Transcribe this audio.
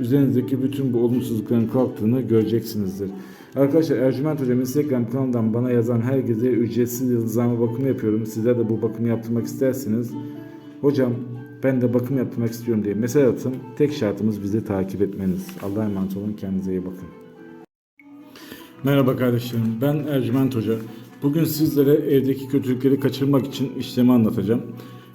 üzerinizdeki bütün bu olumsuzlukların kalktığını göreceksinizdir. Arkadaşlar Ercüment Hocam Instagram kanalından bana yazan herkese ücretsiz yıldızlama bakımı yapıyorum. Sizler de bu bakımı yaptırmak isterseniz hocam ben de bakım yaptırmak istiyorum diye mesaj atın. Tek şartımız bizi takip etmeniz. Allah'a emanet olun. Kendinize iyi bakın. Merhaba kardeşlerim. Ben Ercüment Hoca. Bugün sizlere evdeki kötülükleri kaçırmak için işlemi anlatacağım.